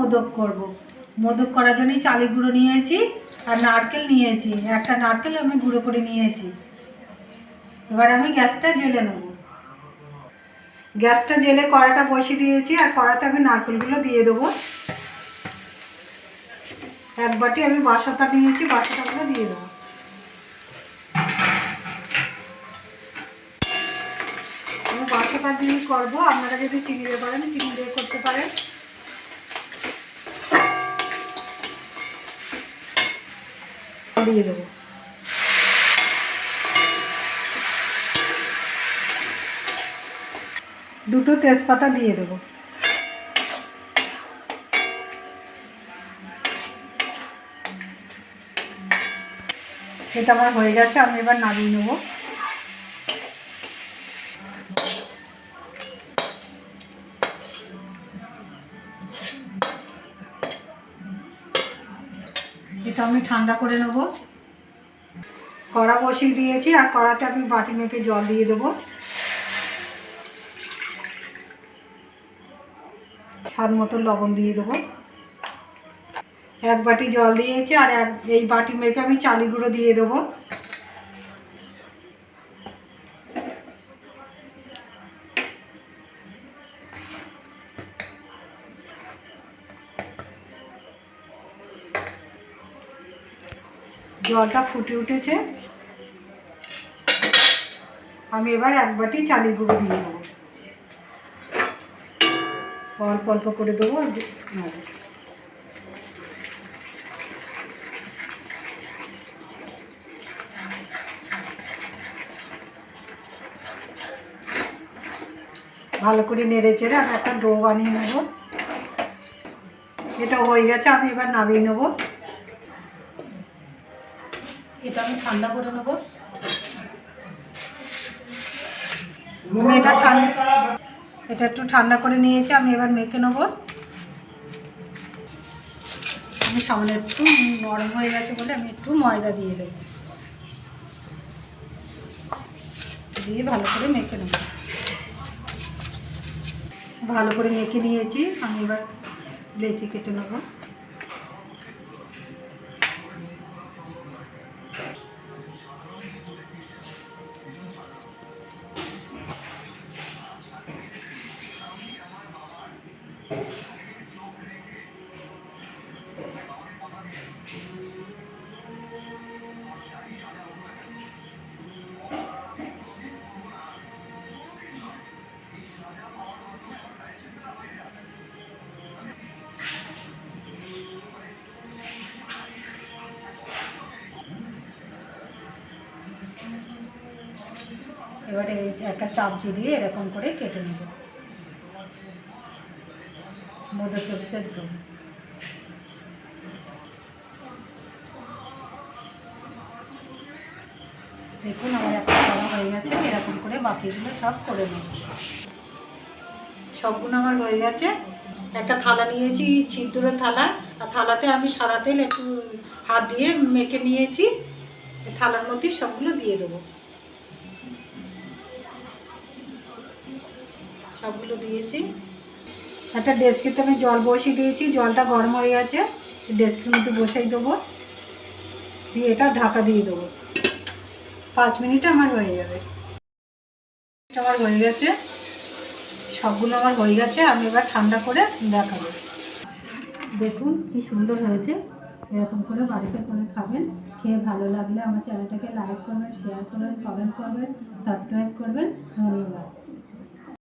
মোদক করব। মোদক করার জন্যই চালের গুঁড়ো নিয়েছি আর নারকেল নিয়েছি। একটা নারকেল আমি গুঁড়ো করে নিয়েছি। এবার আমি গ্যাসটা জেলে নেব। গ্যাসটা জেলে কড়াটা বসিয়ে দিয়েছি আর কড়াতে আমি নারকেলগুলো দিয়ে দেবো। এক বাটি আমি বাসাটা নিয়েছি বাসাটাগুলো দিয়ে দেবো। আমি বাসাটা দিয়ে করব। আপনারা যদি চিনি দিয়ে পারেন, চিনি দিয়ে করতে পারেন। দিয়ে দেবো। দুটো তেজপাতা দিয়ে দেবো। এটা আমার হয়ে গেছে আমি এবার নামিয়ে নেব। এটা আমি ঠান্ডা করে নেব। কড়া বসিয়ে দিয়েছি, আর কড়াতে আমি বাটি মেপে জল দিয়ে দেবো। স্বাদ মতো লবণ দিয়ে দেবো। এক বাটি জল দিয়েছি, আর এক এই বাটি মেপে আমি চালি গুঁড়ো দিয়ে দেবো। জলটা ফুটে উঠেছে। আমি এবার এক বাটি চালি গুঁড়ো দিয়ে দেবো। অল্প অল্প করে দেবো। ভালো করে নেড়ে চেড়ে আমি একটা ডো বানিয়ে নেব। এটা হয়ে গেছে, আমি এবার নামিয়ে নেব। এটা আমি ঠান্ডা করে নেব। আমি এটা ঠান্ডা এটা একটু ঠান্ডা করে নিয়েছি আমি এবার মেখে নেব। আমি সামনে একটু নরম হয়ে গেছে বলে আমি একটু ময়দা দিয়ে দেবো। দিয়ে ভালো করে মেখে নেব। ভালো করে মেখে নিয়েছি আমি এবার লেচি কেটে নেব। এবারে এই একটা চাপচি দিয়ে এরকম করে কেটে নেব। মোদকের সেদ্ধ। দেখুন, আমার একটা করা হয়ে গেছে এরকম করে বাকিগুলো সব করে নেব। সবগুলো আমার হয়ে গেছে। একটা থালা নিয়েছি, ছিদ্রের থালা। আর থালাতে আমি সাদা তেল একটু হাত দিয়ে মেখে নিয়েছি। থালার মধ্যে সবগুলো দিয়ে দেবো। সবগুলো দিয়েছি। একটা ডেস্কেতে আমি জল বসিয়ে দিয়েছি, জলটা গরম হয়ে গেছে ডেস্কের মধ্যে বসাই দেবো। দিয়ে এটা ঢাকা দিয়ে দেবো। পাঁচ মিনিট আমার হয়ে যাবে। আমার হয়ে গেছে। সবগুলো আমার হয়ে গেছে, আমি এবার ঠান্ডা করে দেখাবো। দেখুন কি সুন্দর হয়েছে। এরকম করে বাড়িতে করে খাবেন। খেয়ে ভালো লাগলে আমার চ্যানেলটাকে লাইক করবেন, শেয়ার করবেন কমেন্ট করবেন